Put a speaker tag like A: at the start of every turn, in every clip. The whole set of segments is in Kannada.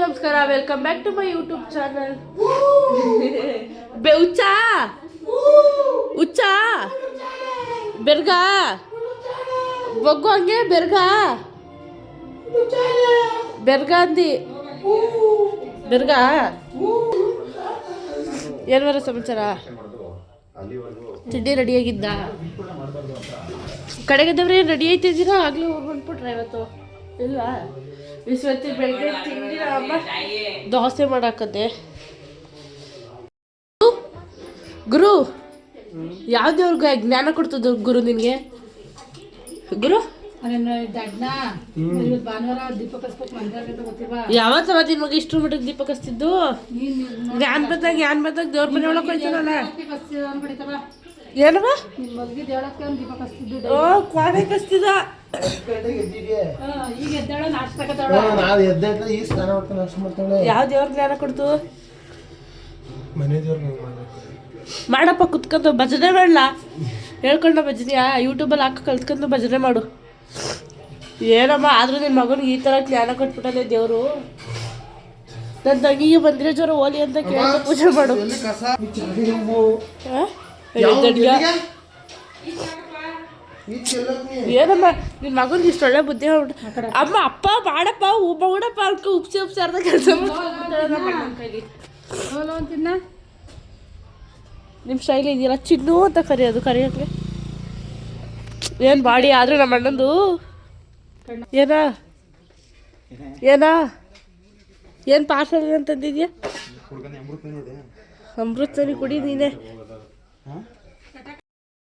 A: ನಮಸ್ಕಾರ welcome back to my YouTube channel ಉಚ್ಚ! ಉಚ್ಚ! ಬೆರ್ಗ! ಬೊಗ್ಗು ಹಂಗೆ ಬೆರ್ಗ! ಬೆರ್ಗ ಅಂದಿ. ಬೆರ್ಗ? ಏನ್ವರ ಸಮಾಚಾರ? ತಿಂಡಿ ರೆಡಿ ಆಗಿದ್ದ? ಕಡೆಗದವ್ರೆ ರೆಡಿ ಆಯ್ತಿದ್ದೀರಾ ಆಗ್ಲೇ ಹೊಂಟ್ಬಿಟ್ರೆ ಇವತ್ತು? ಇಲ್ವಾ? ಇವತ್ತು ಬೆಳಗ್ಗೆ ತಿಂಡಿ ಅಮ್ಮ ದೋಸೆ ಮಾಡಾಕದ್ದೆ ಗುರು ಯಾವ ದೇವ್ರಿಗೆ ಜ್ಞಾನ ಕೊಡ್ತದ ಗುರು ನಿನಗೆ? ಗುರು?
B: ಅದೇನು ದಡ್ನ ಇವತ್ತು ಭಾನುವಾರ ದೀಪ ಕಸ್ಬೇಕು ಮಂದಿರ ಗೊತ್ತಿಲ್ವಾ?
A: ಯಾವತ್ತವ ನಿನ್ ಮಗ ಇಷ್ಟ್ರ ಮಟ್ಟಿಗೆ ದೀಪ ಕಸ್ತಿದ್ದು ಜ್ಞಾನ ಬಂದಾಗ ಜ್ಞಾನ ಬಂದಾಗ ದೇವ್ರ ಮನೆ ಒಳಗೆ
B: ಅನ್ಬಿಡಿತವ
A: ಏನವ?
B: ನಿನ್
A: ಕ್ವಾಡೆ ಕಸ್ತಿದ. ಯಾವ ದೇವ್ರ ಜ್ಞಾನ ಕೊಡ್ತು? ಮಾಡಪ್ಪ ಕುತ್ಕೊಂಡು ಭಜನೆ ಮಾಡಲ. ಹೇಳ್ಕೊಂಡ ಭಜನೆಯಾ ಯೂಟ್ಯೂಬಲ್ಲಿ ಹಾಕಿ ಕಲ್ತ್ಕೊಂಡು ಭಜನೆ ಮಾಡು. ಏನಮ್ಮ ಆದ್ರೂ ನಿನ್ನ ಮಗನಿಗೆ ಈ ಥರ ಜ್ಞಾನ ಕೊಟ್ಬಿಟ್ಟದೆ ದೇವರು. ನನ್ನ ತಂಗಿಗೆ ಬಂದಿರೋ ಜ್ವರ ಓಲಿ ಅಂತ ಕೇಳಿ ಪೂಜೆ ಮಾಡು. ಏನಮ್ಮ ನಿನ್ನ ಮಗನಿಗೆ ಇಷ್ಟು ಒಳ್ಳೆ ಬುದ್ಧಿ ಹೇಳ್ಬಿಟ್ಟು ಅಮ್ಮ ಅಪ್ಪ ಮಾಡಪ್ಪ ಉಬ್ಬ ಉಡಪ್ಪ ಅನ್ಕ ಉಪ್ಸಿ ಉಪ್ಸಿ ಅರ್ಧ ಕೆಲಸ ನಿಮ್ಮ ಶೈಲಿ ಇದೆಯಲ್ಲ ಚಿನ್ನು ಅಂತ ಕರೆಯೋದು ಕರೆಯೋಕ್ಕೆ ಏನು ಬಾಡಿ ಆದ್ರೆ ನಮ್ಮ ಅಣ್ಣಂದು. ಏನ? ಏನ? ಏನು? ಪಾರ್ಸಲ್ ಅಂತಂದಿದ್ಯಾ ಅಮೃತನಿ ಕುಡಿ ನೀನೆ.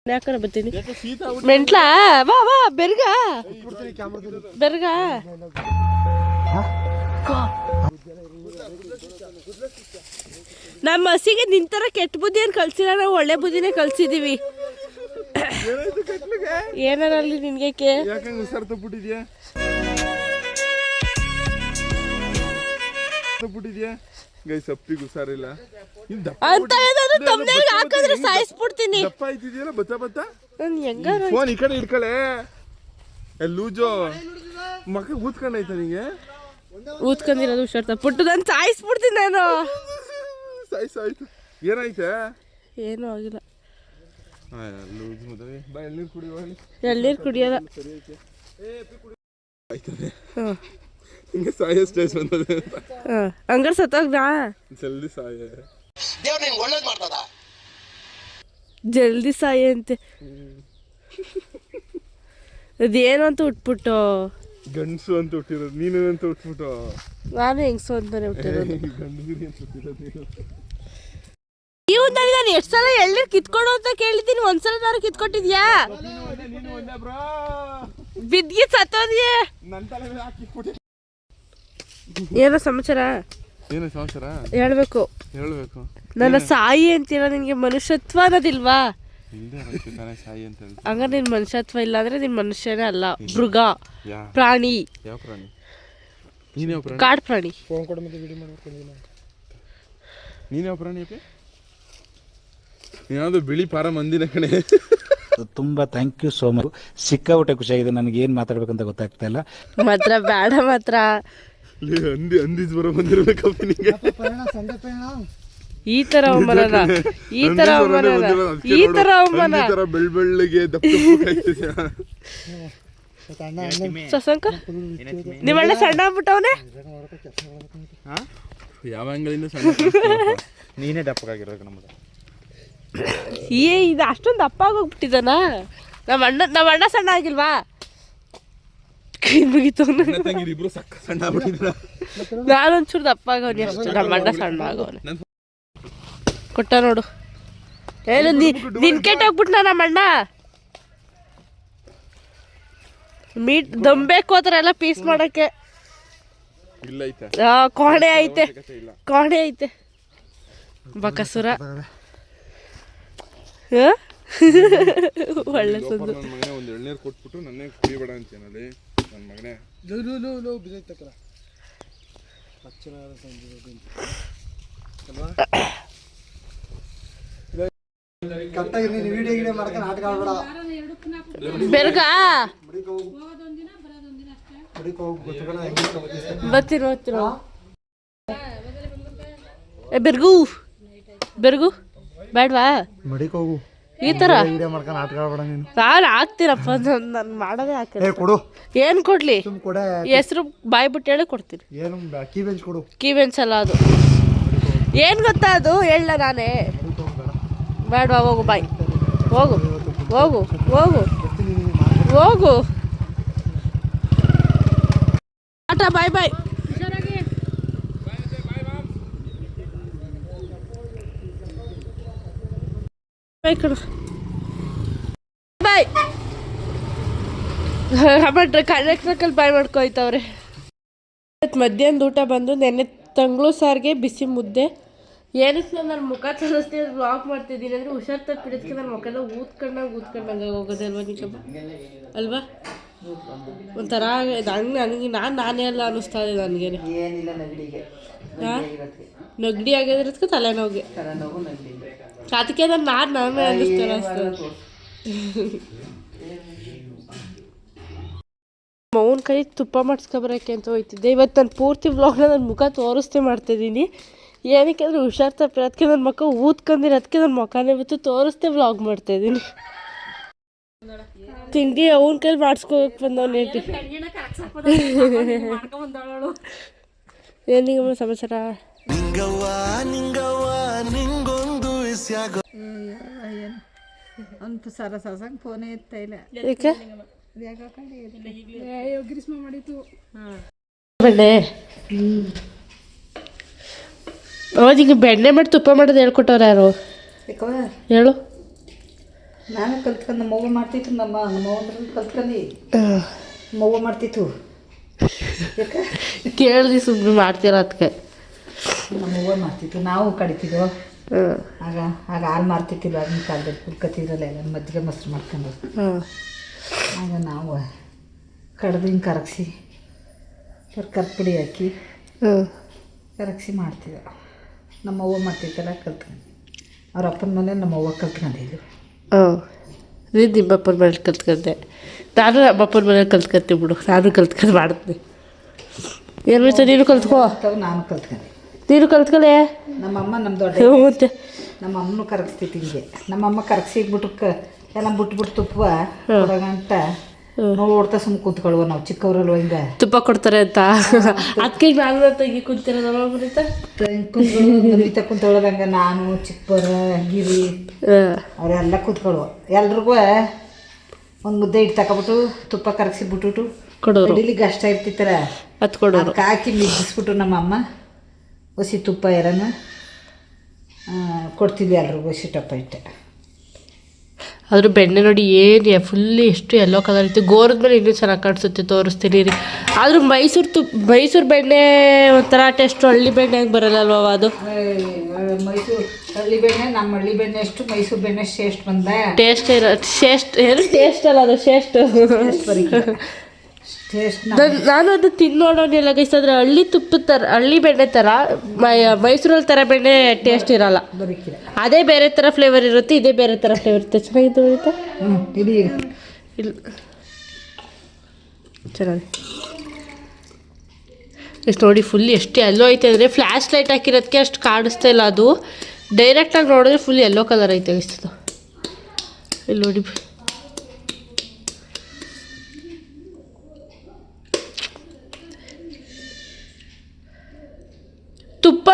A: ಯಾಕರ ಬರ್ತೀನಿ? ಮೆಂಟ್ಲಾ? ಬಾ ಬಾ ಬೆರ್ಗ. ಬೆರ್ಗ. ನಮ್ಮ ಹಸಿಗೆ ನಿಂತರ ಕೆಟ್ಟ ಬುದ್ಧಿ ಏನು ಕಲ್ಸಿಲ್ಲ ನಾವು ಒಳ್ಳೆ ಬುದ್ಧಿನೇ ಕಲ್ಸಿದೀವಿ ಏನಾರಲ್ಲಿ ನಿನ್ಗೆ ಕೇ?
C: ಯಾಕಂಗ ಹುಷಾರ್ ತಪ್ಪಿಟ್ಟಿದ್ಯಾ ತಪ್ಪಿಟ್ಟಿದ್ಯಾ ಗೈ ಸಪ್ಪಿಗೆ ಹುಷಾರಿಲ್ಲ
A: ಅಂತ ಏನಾದ್ರು ತಮ್ಮನೇಲಿ ಹಾಕಿದ್ರೆ ಸಾಯಿಸ್ಬಿಡ್ತೀನಿ.
C: ದಪ್ಪ ಆಯ್ತಿದ್ಯಲ್ಲ ಬತ್ತ ಬತ್ತ?
A: ನಾನು ಹೆಂಗಾರ
C: ಫೋನ್ ಈ ಕಡೆ ಇಟ್ಕಳೆ ಏ, ಲೂಜೋ. ಮಕ್ಕ ಊದ್ಕೊಂಡೈತ ನಿಂಗೆ?
A: ಊದ್ಕೊಂಡಿರೋದು ಹುಷಾರ್ ಪುಟ್ಟು ನಾನು ಸಾಯಿಸ್ಬಿಡ್ತೀನಿ ನಾನು.
C: ಸಾಯ್ ಆಯ್ತು ಏನಾಯ್ತೆ?
A: ಏನೂ ಆಗಿಲ್ಲ.
C: ಲೂಜ್ ಮದುವೆ. ಬಾಯಲ್ಲಿ ಎಳ್ನೀರು ಕುಡಿ ಹೋಗಿ ಸಾಯೋ ಸ್ಟೇಜ್ ಬಂದದೆ
A: ಹಂಗಾರೆ ಸತ್ತೋಗ್ನಾ?
C: ಜಲ್ದಿ ಸಾಯ.
A: ಜಲ್ದಿ ಸಾಯಿ ಅಂತೆ. ಅದೇನು ಅಂತ ಉಟ್ಬಿಟ್ಟು.
C: ಗಂಡಸು ಅಂತ ಹುಟ್ಟಿರೋದು ನೀನು ಅಂತ ಹುಟ್ಬಿಟ್ಟು
A: ನಾನು ಹೆಂಗಸು ಅಂತಾನೆ ಹುಟ್ಟಿರೋದು.
C: ಗಂಡಗಿರಿ ಅಂತ ಹುಟ್ಟಿರೋದು ನೀನು
A: ನೀವು ನನಗೆ ನಾನು ಎಷ್ಟು ಸಲ ಎಳ್ನೀರು ಕಿತ್ಕೊಡು ಅಂತ ಕೇಳಿದ್ದೀನಿ ಒಂದ್ಸಲ ನಾನು ಕಿತ್ಕೊಟ್ಟಿದ್ಯಾ?
C: ನೀನು
A: ಸತ್ತೋದ್ಯ?
C: ಬಿದ್ಗಿ
A: ಏನೋ ಸಮಾಚಾರ?
C: ಏನು ಸಮಾಚಾರ?
A: ಹೇಳ್ಬೇಕು.
C: ಹೇಳ್ಬೇಕು.
A: ನನ್ನ ಸಾಯಿ ಅಂತೀರ? ನಿನ್ಗೆ ಮನುಷ್ಯತ್ವ ಅನ್ನೋದಿಲ್ವಾ?
C: ಹಂಗ ಸಾಯಿ ಅಂತ
A: ಹಂಗಾರೆ ನಿನ್ ಮನುಷ್ಯತ್ವ ಇಲ್ಲ ಅಂದ್ರೆ ನಿನ್ ಮನುಷ್ಯನೇ ಅಲ್ಲ. ಮೃಗ ಪ್ರಾಣಿ.
C: ಯಾವ ಪ್ರಾಣಿ? ನೀನು ಯಾವ ಪ್ರಾಣಿ?
A: ಕಾಡ್ ಪ್ರಾಣಿ.
D: ಫೋನ್ ಕೊಡ ಮತ್ತೆ ವಿಡಿಯೋ ಮಾಡ್ಕೊಂಡು
C: ನೀನು. ಯಾವ ಪ್ರಾಣಿ ಅಪ್ಪಿ ಬಿಳಿ ಪಾರ ಮಂದಿನ ಕಣೆ.
E: ತುಂಬ ಥ್ಯಾಂಕ್ ಯು ಸೋ ಮಚ್ ಸಿಕ್ಕಾಪಟ್ಟೆ ಖುಷಿಯಾಗಿದೆ. ನನಗೆ ಏನು ಮಾತಾಡ್ಬೇಕಂತ ಗೊತ್ತಾಗ್ತಾ ಇಲ್ಲ.
A: ಮಾತ್ರ ಬೇಡ ಮಾತ್ರ.
C: ಅಂದಿ ಅಂದಿಸ್ ಬರೋ ನಿಂಗೆ
A: ಈ ತರ ಅವಮಾನ ಈ ತರ ಅವಮಾನ ಈ ತರ ಅವಮಾನ.
C: ತರ ಬೆಳ್ ಬೆಳ್ಳಗೆ ದಪ್ಪ ದಪ್ಪ ಕಾಯ್ತಿದ್ಯಾ
D: ಅಣ್ಣ
A: ಸಣ್ಣ ಆಗ್ಬಿಟ್ಟವನೆ?
C: ಯಾವ ಅಂಗಡಿಯಿಂದ ಸಣ್ಣ
E: ನೀನೇ ದಪ್ಪಗಾಗಿರೋದು
A: ಏ ಇದು ಅಷ್ಟೊಂದು ದಪ್ಪ ಆಗೋಗ್ಬಿಟ್ಟಿದ್ದಾನ? ನಮ್ಮ ಅಣ್ಣ ನಮ್ಮ ಅಣ್ಣ ಸಣ್ಣ ಆಗಿಲ್ವಾ? ಕೈ ಮುಗಿತು
C: ಇಬ್ರು ಸಕ್ಕ ಸಣ್ಣ ಆಗ್ಬಿಟ್ಟಿದ್ರ
A: ನಾನೊಂಚೂರು ದಪ್ಪ ಆಗೋನಿ ಅಷ್ಟೇ ನಮ್ಮ ಅಣ್ಣ ಸಣ್ಣ ಆಗೋನೆ ಕೊಟ್ಟ ನೋಡು. ಏನು ನಿನ್ ಕೆಟ್ಟೋಗ್ಬಿಟ್ನ ನಮ್ಮ ಅಣ್ಣ? ಮೀಟ್ ದಂಬೇಕು ಎಲ್ಲ ಪೀಸ್ ಮಾಡಕ್ಕೆ. ಕೋಣೆ ಐತೆ. ಕೋಣೆ ಐತೆ. ಬಕಸುರ ಹ? ಒಳ್ಳೆ
C: ಸುದ್ದಿ. ಕೊಟ್ಬಿಟ್ಟು ನನ್ನ ಕುಡಿಬೇಡ ಅಂತೇನಲ್ಲಿ ನನ್ನ ಮಗನೇ.
D: ಲೋ ಲೋ ಲೋ ಲೋ ಬಿದ್ದೈತಕ್ಕಲ್ಲ ಅಚ್ಚನ ಕರೆಕ್ಟಾಗಿ ನೀನು ವಿಡಿಯೋ ಗಿಡಿಯೋ ಮಾಡ್ಕೊಂಡು ಆಟ ಆಡ್ಬೇಡ.
A: ಬೆರ್ಗ? ಬೆರ್ಗು. ಬೆರ್ಗು. ಬೇಡವಾ?
D: ಮಡಿಕೋಗು ಹೋಗು.
A: ಈ ಥರ
D: ವಿಡಿಯೋ ಮಾಡ್ಕೊಂಡು ಆಟ ಆಡ್ಬೇಡ ನೀನು
A: ನಾನು ಹಾಕ್ತೀನಪ್ಪ ನಾನು ಮಾಡೋದೇ
D: ಏ
A: ಹಾಕಿಲ್ಲ
D: ಕೊಡು
A: ಏನು ಕೊಡಲಿ
D: ಸುಮ್ ಕೊಡೆ
A: ಹೆಸ್ರು ಬಾಯಿ ಬಿಟ್ಟು ಹೇಳಿ ಕೊಡ್ತೀನಿ
D: ಏನು ಕೀ ಬೆಂಚ್ ಕೊಡು
A: ಕೀ ಬೆಂಚ್ ಅಲ್ಲ ಅದು ಏನು ಗೊತ್ತಾ ಅದು ಹೇಳ ನಾನೇ
D: ಮಡಿಕ್ ಹೋಗು ಬೇಡ
A: ಬೇಡವಾ ಹೋಗು ಬಾಯ್ ಹೋಗು ಹೋಗು ಹೋಗು ಹೋಗು ಟಾಟಾ ಬಾಯ್ ಬಾಯ್ ಬಾಯ್ ಬಾಯ್ ಆಮೇಲೆ ಕಂಡಕ್ಟ್ರಕ್ಕಲ್ಲಿ ಬಾಯ್ ಮಾಡ್ಕೊಯ್ತವ್ರೆ. ಇವತ್ತು ಮಧ್ಯಾಹ್ನದ ಊಟ ಬಂದು ನೆನ್ನೆ ತಂಗ್ಳು ಸಾರಿಗೆ ಬಿಸಿ ಮುದ್ದೆ. ಏನಕ್ಕೆ ನಾನು ನನ್ನ ಮುಖ ತೋರಿಸ್ತೀನಿ ಬ್ಲಾಕ್ ಮಾಡ್ತಿದ್ದೀನಿ ಅಂದರೆ ಹುಷಾರ್ ತಪ್ಪಿಡೋದಕ್ಕೆ ನನ್ನ ಮುಖ ಊದ್ಕೊಂಡಂಗೆ ಊದ್ಕೊಂಡಾಗ ಊದ್ಕೊಂಡಾಗ ಹೋಗೋದೆ ಅಲ್ವಾ ನಿಜಮ್ಮ ಅಲ್ವಾ? ಒಂಥರ ಹಂಗೆ ನನಗೆ ನಾನು ನಾನೇ ಅಲ್ಲ ಅನ್ನಿಸ್ತಾ ಇದೆ ನನಗೆ. ನೆಗಡಿ ಆಗಿರೋದಕ್ಕೆ ತಲೆನೋವಿಗೆ. ಅದಕ್ಕೆ ನಾನು ನಾನು ನಾನೇ ಅನ್ನಿಸ್ತಾರೆ ಮೌನ್ ಕೈ ತುಪ್ಪ ಮಾಡಿಸ್ಕೊಬರಕ್ಕೆ ಅಂತ ಹೋಯ್ತಿದ್ದೆ. ಇವತ್ತು ನಾನು ಪೂರ್ತಿ ವ್ಲಾಗ್ನ ನನ್ನ ಮುಖ ತೋರಿಸ್ತೇ ಮಾಡ್ತಿದ್ದೀನಿ. ಏನಕ್ಕೆ ಅಂದರೆ ಹುಷಾರ್ ತಪ್ಪಿರೋದಕ್ಕೆ ನನ್ನ ಮುಖ ಊದ್ಕೊಂಡಿರೋದಕ್ಕೆ ನನ್ನ ಮುಖನೇ ಬಿತ್ತು. ತೋರಿಸ್ತೇ ವ್ಲಾಗ್ ಮಾಡ್ತಾಯಿದ್ದೀನಿ ತಿಂಡಿ ಅವನ ಕೈಲಿ ಮಾಡಿಸ್ಕೋಬೇಕು ಬಂದವನು ಏನಿಗಮ್ಮ ಸಮಾಚಾರ?
B: ಅವ್ನು ಸರ ಸಸಂಗ್ ಫೋನೇ ಎತ್ತಾ ಇಲ್ಲ.
A: ಏಕೆ
B: ಗ್ರೀಸ್ಮ ಮಾಡಿತ್ತು
A: ಬೆಣ್ಣೆ. ಅವಾಗ ಬೆಣ್ಣೆ ಮಾಡಿ ತುಪ್ಪ ಮಾಡೋದು ಹೇಳ್ಕೊಟ್ಟವ್ರು ಯಾರು? ಹೇಳು.
B: ನಾನು ಕಲ್ತ್ಕೊಂಡು ನಮ್ಮ ಅವ್ವ ಮಾಡ್ತಿತ್ತು ನಮ್ಮ ನಮ್ಮ ಅವ್ವ ಕಲ್ತ್ಕೊಂಡು ಮವ್ವ ಮಾಡ್ತಿತ್ತು. ಯಾಕೆ?
A: ಕೇಳಿದ್ವಿ ಸುಮ್ಮನೆ ಮಾಡ್ತೀರ ಅದಕ್ಕೆ
B: ನಮ್ಮ ಅವ್ವ ಮಾಡ್ತಿತ್ತು ನಾವು ಕಡಿತಿದ್ವು ಆಗ ಆಗ ಹಾಲು ಮಾರ್ತಿತ್ತಿಲ್ಲ ಆಗಿನ ಕಾಲದಲ್ಲಿ? ಕುಲ್ಕತ್ತಿದ್ರಲ್ಲ ಎಲ್ಲ ಮಜ್ಜಿಗೆ ಮೊಸರು ಮಾಡ್ಕೊಂಡು. ಆಗ ನಾವು ಕಡ್ದು ಹಿಂಗೆ ಕರಗಿಸಿ ಕರ್ಕದ ಪುಡಿ ಹಾಕಿ ಕರಗಿಸಿ ಮಾಡ್ತಿದ್ದೆ. ನಮ್ಮ ಅವ್ವ ಮಾಡ್ತಿತ್ತಲ್ಲ ಕಲ್ತ್ಕೊಂಡು. ಅವ್ರ ಅಪ್ಪನ ಮನೆ ನಮ್ಮ ಅವ್ವ ಕಲ್ತ್ಕೊಂಡಿದ್ದು
A: ಹಾಂ ನೀನು ನಿಮ್ಮಪ್ಪನ ಮನೇಲಿ ಕಲ್ತ್ಕೊಂಡೆ. ನಾನು ಅಬ್ಬಪ್ಪನ ಮನೇಲಿ ಕಲ್ತ್ಕೊಂತೀನಿ ಬಿಡು. ನಾನು ಕಲ್ತ್ಕೊಂಡು ಮಾಡ್ತೀನಿ. ಏನು ನೀನು ಕಲ್ತ್ಕೋ.
B: ನಾನು ಕಲ್ತ್ಕೊಂಡೆ.
A: ನೀನು ಕಲ್ತ್ಕೊಳ್ಳೆ
B: ನಮ್ಮಮ್ಮ ನಮ್ಮ ದೊಡ್ಡ
A: ಮತ್ತೆ?
B: ನಮ್ಮ ಅಮ್ಮನೂ ಕರಗಿಸ್ತಿತ್ತು ಹಿಂಗೆ ನಮ್ಮಮ್ಮ ಕರಗಿಸಿಬಿಟ್ಟು ಕ ಎಲ್ಲ ಬಿಟ್ಬಿಟ್ಟು ತುಪ್ಪ ಅಂತ ನೋಡ್ತಾ ಸುಮ್ಮನೆ ಕೂತ್ಕೊಳ್ಳುವ ನಾವು ಚಿಕ್ಕವರಲ್ವ ಹಿಂಗೆ.
A: ತುಪ್ಪ ಕೊಡ್ತಾರೆ ಅಂತ. ಅದಕ್ಕೆ ನಾನು ತೆಗಿ ಬರೀತಾ
B: ಕುಂತ್ಕೊಳ್ಳೋ ಕುಂತ್ಕೊಳ್ಳೋದಂಗೆ ನಾನು ಚಿಕ್ಕವರ ಗಿರಿ ಅವರೆಲ್ಲ ಕೂತ್ಕೊಳ್ಳುವ ಎಲ್ರಿಗೂ ಒಂದು ಮುದ್ದೆ ಇಟ್ಟು ತಕೊಬಿಟ್ಟು ತುಪ್ಪ ಕರಗಿಸಿ ಬಿಟ್ಬಿಟ್ಟು
A: ಕೊಡೋರು.
B: ಇಲ್ಲಿಗೆ ಅಷ್ಟ ಇರ್ತಿತ್ತಾರ
A: ಅದು ಕೊಡೋರು.
B: ಅದಕ್ಕೆ ಹಾಕಿ ಮಿಗಿಸ್ಬಿಟ್ಟು ನಮ್ಮ ಅಮ್ಮ ಹಸಿ ತುಪ್ಪ ಎರನ ಕೊಡ್ತಿದ್ವಿ ಎಲ್ರಿಗೂ ಹಸಿ ಟಪ್ಪ ಇಟ್ಟೆ.
A: ಅದ್ರ ಬೆಣ್ಣೆ ನೋಡಿ ಏನು ಫುಲ್ಲಿ ಎಷ್ಟು ಎಲ್ಲೋ ಕಲರ್ ಇತ್ತು. ಗೋರದ ಮೇಲೆ ಇನ್ನೂ ಚೆನ್ನಾಗಿ ಕಾಣಿಸುತ್ತೆ ತೋರಿಸ್ತೀನಿ ರೀ. ಆದರೂ ಮೈಸೂರು ತುಪ್ಪ ಮೈಸೂರು ಬೆಣ್ಣೆ ಒಂಥರ ಟೇಸ್ಟ್ ಹಳ್ಳಿ ಬೆಣ್ಣೆ ಹಂಗೆ ಬರಲ್ಲಲ್ವ ಅದು?
B: ಮೈಸೂರು ಹಳ್ಳಿ ಬೆಣ್ಣೆ ನಮ್ಮ ಹಳ್ಳಿ ಬೆಣ್ಣೆ ಅಷ್ಟು ಮೈಸೂರು ಬೆಣ್ಣೆ ಎಷ್ಟು ಬಂದ?
A: ಟೇಸ್ಟ್ ಇರೋ ಶೇಸ್ಟ್ ಏನು ಟೇಸ್ಟ್ ಅಲ್ಲ ಅದು
B: ಟೇಸ್ಟ್
A: ನಾನು ಅದು ತಿನ್ನೋಡೋನಿಲ್ಲ ಗೈಸ್ ಆದರೆ ಹಳ್ಳಿ ತುಪ್ಪದ ಥರ ಹಳ್ಳಿ ಬೆಣ್ಣೆ ಥರ ಮೈ ಮೈಸೂರಲ್ಲಿ ಥರ ಬೆಣ್ಣೆ ಟೇಸ್ಟ್ ಇರಲ್ಲ. ಅದೇ ಬೇರೆ ಥರ ಫ್ಲೇವರ್ ಇರುತ್ತೆ ಇದೇ ಬೇರೆ ಥರ ಫ್ಲೇವರ್ ಇರುತ್ತೆ. ಚೆನ್ನಾಗಿತ್ತು
B: ಹ್ಞೂ
A: ಇಲ್ಲ. ಚೆನ್ನಾಗಿ ಎಷ್ಟು ನೋಡಿ ಫುಲ್ ಎಷ್ಟು ಎಲ್ಲೋ ಐತೆ ಅಂದರೆ ಫ್ಲ್ಯಾಶ್ ಲೈಟ್ ಹಾಕಿರೋದಕ್ಕೆ ಅಷ್ಟು ಕಾಣಿಸ್ತಾ ಇಲ್ಲ ಅದು. ಡೈರೆಕ್ಟಾಗಿ ನೋಡಿದ್ರೆ ಫುಲ್ ಎಲ್ಲೋ ಕಲರ್ ಐತೆ ಇಷ್ಟು ಇಲ್ಲಿ ನೋಡಿ.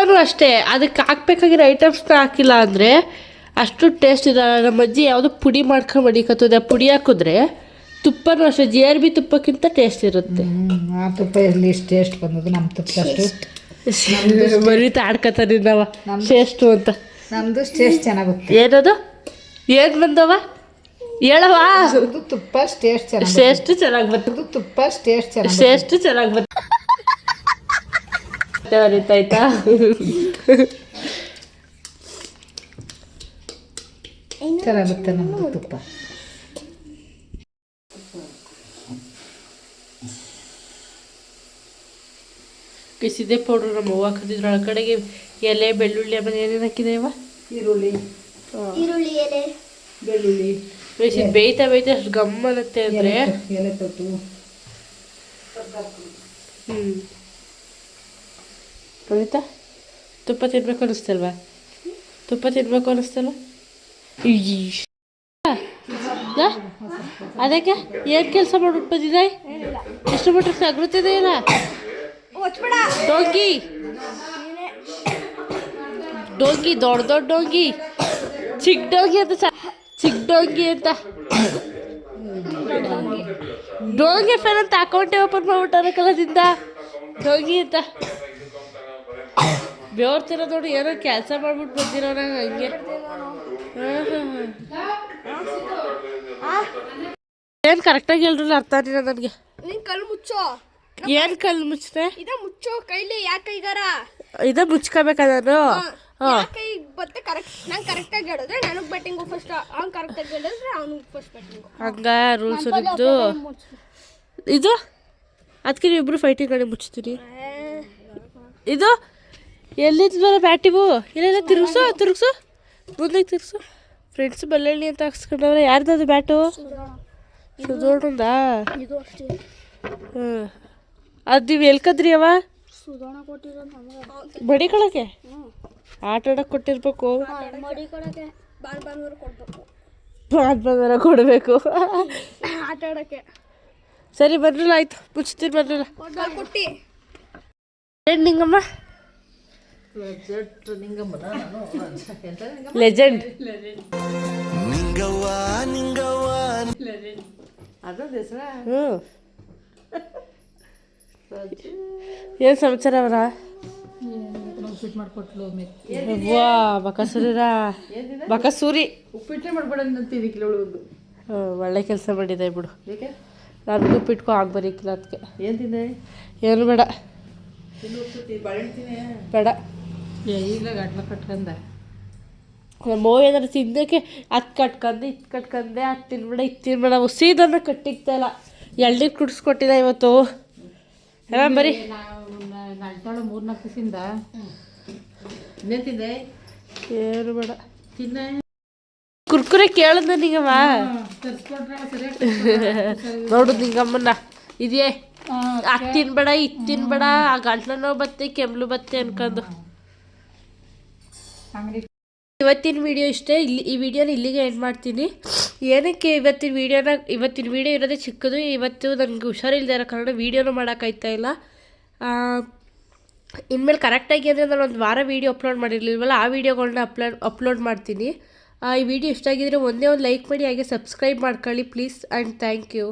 A: ತುಪ್ಪನೂ ಅಷ್ಟೇ. ಅದಕ್ಕೆ ಹಾಕ್ಬೇಕಾಗಿರೋ ಐಟಮ್ಸ್ನ ಹಾಕಿಲ್ಲ ಅಂದರೆ ಅಷ್ಟು ಟೇಸ್ಟ್ ಇರಲ್ಲ. ನಮ್ಮ ಅಜ್ಜಿ ಯಾವುದೋ ಪುಡಿ ಮಾಡ್ಕೊಂಡು ಮಡಿಕತ್ತದೆ. ಆ ಪುಡಿ ಹಾಕಿದ್ರೆ ತುಪ್ಪನೂ ಅಷ್ಟೇ. ಜಿ ಆರ್ ಬಿ ತುಪ್ಪಕ್ಕಿಂತ ಟೇಸ್ಟ್ ಇರುತ್ತೆ.
B: ಆ ತುಪ್ಪ ಇರಲಿ ಇಷ್ಟು ಟೇಸ್ಟ್ ಬಂದದ್ದು ನಮ್ಮ ತುಪ್ಪ ಅಷ್ಟು.
A: ಬರೀ ತಾಡ್ಕತಾನೆ ನಾವ. ಟೇಸ್ಟು ಅಂತ.
B: ನಮ್ಮದು ಟೇಸ್ಟ್ ಚೆನ್ನಾಗುತ್ತೆ.
A: ಏನದು? ಏನು ಬಂದವ? ಹೇಳವ
B: ತುಪ್ಪ ಟೇಸ್ಟ್ ಚೆನ್ನಾಗಿ
A: ಟೇಸ್ಟ್ ಚೆನ್ನಾಗಿ ಬರ್ತದೆ
B: ತುಪ್ಪ ಟೇಸ್ಟ್ ಚೆನ್ನಾಗಿ
A: ಟೇಸ್ಟ್ ಚೆನ್ನಾಗಿ ಬರ್ತದೆ ಬರೀತಾಯ್ತಾ
B: ಚೆನ್ನಾಗುತ್ತೆ ನಮ್ಮದು ತುಪ್ಪ.
A: ಬಿಸಿದೆ ಪೌಡ್ರ್ ನಮ್ಮ ಅವ್ವ ಹಾಕಿದ್ರು. ಒಳಗಡೆಗೆ ಎಲೆ ಬೆಳ್ಳುಳ್ಳಿ ಆಮೇಲೆ ಏನೇನು ಹಾಕಿದೆ ಇವ
B: ಈರುಳ್ಳಿ ಬೆಳ್ಳುಳ್ಳಿ.
A: ಬೇಯಿಸಿ ಬೇಯ್ತಾ ಬೇಯ್ತಾ ಅಷ್ಟು ಗಮ್ಮನತ್ತೆ ಅಂದರೆ.
B: ಎಲೆ ತೊಟ್ಟು
A: ಹ್ಞೂ ಬರೀತಾ ತುಪ್ಪ ತಿನ್ಬೇಕು ಅನ್ನಿಸ್ತಲ್ವಾ ತುಪ್ಪ ತಿನ್ಬೇಕು. ಯಾ? ಅದಕ್ಕೆ ಏನು ಕೆಲಸ ಮಾಡ್ಬಿಟ್ಟು ಎಷ್ಟು ಬಿಟ್ರೆ ಸಗ್ರುತ್ತಿದೆ ಇಲ್ಲ ಡೋಂಗಿ ಡೋಂಗಿ ದೊಡ್ಡ ದೊಡ್ಡ ಡೋಂಗಿ ಚಿಕ್ಕ ಡೋಂಗಿ ಅಂತ ಚಿಕ್ಕ ಡೋಂಗಿ ಅಂತ ಡೋಂಗಿ ಫ್ಯಾನ್ ಅಂತ ಅಕೌಂಟೇ ಓಪನ್ ಮಾಡ್ಬಿಟ್ಟಾರ ಕಲದಿಂದ ಡೋಂಗಿ ಅಂತ ಬೆವರ್ತಿರೋ ನೋಡಿ ಏನೋ ಕೆಲಸ ಮಾಡ್ಬಿಟ್ಟು ಬಂದಿರೋ ನಂಗೆ. ಹಂಗೆ. ಏನು ಕರೆಕ್ಟಾಗಿ ಹೇಳ್ರಲ್ಲ ಅರ್ಥ ಆಗಿಲ್ಲ ನನಗೆ.
F: ನೀನ್ ಕಲ್ ಮುಚ್ಚೋ.
A: ಏನು ಕಲ್ಲು ಮುಚ್ಚಿದೆ?
F: ಇದ ಮುಚ್ಚೋ ಕೈಲಿ ಯಾಕೆ ಕೈಗಾರ?
A: ಇದ ಮುಚ್ಕೋಬೇಕಾ ನಾನು? ಹಾಂ.
F: ಕೈ ಬತ್ತೆ ಕರೆಕ್ಟ್ ನಾನು ಕರೆಕ್ಟಾಗಿ ಹೇಳಿದ್ರೆ ನನಗೆ ಬ್ಯಾಟಿಂಗು ಫಸ್ಟ್ ಅವ್ನು ಕರೆಕ್ಟಾಗಿ ಹೇಳಿದ್ರೆ ಅವ್ನಿಗೆ ಫಸ್ಟ್ ಬ್ಯಾಟಿಂಗು
A: ಹಂಗ ರೂಲ್ಸ್ ಇದ್ದು ಇದು? ಅದಕ್ಕೆ ನೀವಿಬ್ರು ಫೈಟಿಂಗ್ ಕಡೆ ಮುಚ್ತೀರಿ ಇದು? ಎಲ್ಲಿಂದ ಬರ ಬ್ಯಾಟಿವು ಇಲ್ಲೆಲ್ಲ ತಿರುಗಿಸು ತಿರುಗಿಸು. ಮುಂದಕ್ಕೆ ತಿರುಗಿಸು. ಫ್ರೆಂಡ್ಸ್ ಬಲ್ಲಳ್ಳಿ ಅಂತ ಹಾಕ್ಸ್ಕೊಂಡವ್ರೆ ಯಾರ್ದದು ಬ್ಯಾಟು? ಸುಧೋಣಂದಾ ಹ್ಞೂ ಅದು ನೀವು ಎಲ್ಕದ್ರಿ ಅವ
F: ಬಡಿ
A: ಬಡಿಕೊಳಕ್ಕೆ ಆಟ ಆಡಕ್ ಕೊಟ್ಟಿರ್ಬೇಕು.
F: ಭಾನುವಾರ ಕೊಡ್ಬೇಕು. ಆಟ ಆಡಕ್ಕೆ.
A: ಸರಿ ಬರ್ರಲ್ಲ ಆಯ್ತು. ಮುಚ್ತೀರಿ ಬರ್ರಲ್ಲ
F: ಕಲ್ ಕೊಟ್ಟಿ
A: ಏನ್ ಲೆಜೆಂಡ್ ಹ್ಞೂ. ಏನು ಸಮಾಚಾರ ಅವರ?
B: ಉಪ್ಪಿಟ್ಟು ಮಾಡಿಕೊಟ್ಲು
A: ವಾ ಬಕಸೂರಿರ ಬಕಸೂರಿ.
B: ಉಪ್ಪಿಟ್ಟೆ
A: ಮಾಡ್ಬೇಡ ಒಳ್ಳೆ ಕೆಲಸ ಮಾಡಿದೆ ಬಿಡು.
B: ನಾನು
A: ನನಗೂ ಉಪ್ಪಿಟ್ಕೊ ಆಗಿ ಬರೀಕಿಲ್ಲ ಅದಕ್ಕೆ
B: ಏನು ತಿಂದೆ?
A: ಏನು ಬೇಡ. ಬೇಡ.
B: ಈಗ ಗಟ್ಲ
A: ತಿಂದಕ್ಕೆ ಅದು ಕಟ್ಕಂದೆ ಇದು ಕಟ್ಕಂದೆ ಅದು ತಿನ್ಬೇಡ ಇದು ತಿನ್ಬೇಡ ಸೀದನ್ನ ಕಟ್ಟಿಕ್ತಾ ಇಲ್ಲ ಎಳ್ನೀರು ಕುಡಿಸ್ಕೊಟ್ಟಿಲ್ಲ ಇವತ್ತು. ಹಾಂ ಬರೀ.
B: ನಲ್ತಾಳು ಮೂರು ನಾಲ್ಕು ದಿವಸದಿಂದ ಇನ್ನೇನು ತಿಂದೆ.
A: ಏನು ಬೇಡ.
B: ತಿನ್ನ
A: ಕುರ್ಕುರೆ ಕೇಳದ ನಿಂಗಮ್ಮ? ನೋಡು ನಿಂಗಮ್ಮನ ಇದೆಯೇ. ಅದು ತಿನ್ಬೇಡ ಇದು ತಿನ್ಬೇಡ ಆ ಗಂಟ್ಲು ನೋವು ಬತ್ತೆ ಕೆಮ್ಲು ಬತ್ತೆ ಅನ್ಕೊಂಡು ಇವತ್ತಿನ ವಿಡಿಯೋ ಇಷ್ಟೇ. ಇಲ್ಲಿ ಈ ವಿಡಿಯೋನ ಇಲ್ಲಿಗೆ ಎಂಡ್ ಮಾಡ್ತೀನಿ. ಏನಕ್ಕೆ ಇವತ್ತಿನ ವಿಡಿಯೋನ ಇವತ್ತಿನ ವಿಡಿಯೋ ಇರೋದೇ ಚಿಕ್ಕದು. ಇವತ್ತು ನನಗೆ ಹುಷಾರಿಲ್ಲದೆ ಇರೋ ಕಾರಣ ವೀಡಿಯೋನೂ ಮಾಡೋಕ್ಕಾಯ್ತಾ ಇಲ್ಲ. ಇನ್ಮೇಲೆ ಕರೆಕ್ಟಾಗಿ ಅಂದರೆ ನಾನು ಒಂದು ವಾರ ವೀಡಿಯೋ ಅಪ್ಲೋಡ್ ಮಾಡಿರಲಿಲ್ವಲ್ಲ, ಆ ವೀಡಿಯೋಗಳನ್ನ ಅಪ್ಲೋಡ್ ಅಪ್ಲೋಡ್ ಮಾಡ್ತೀನಿ. ಈ ವಿಡಿಯೋ ಇಷ್ಟ ಆಗಿದ್ರೆ ಒಂದೇ ಒಂದು ಲೈಕ್ ಮಾಡಿ, ಹಾಗೆ ಸಬ್ಸ್ಕ್ರೈಬ್ ಮಾಡ್ಕೊಳ್ಳಿ ಪ್ಲೀಸ್ ಆ್ಯಂಡ್ ಥ್ಯಾಂಕ್ ಯು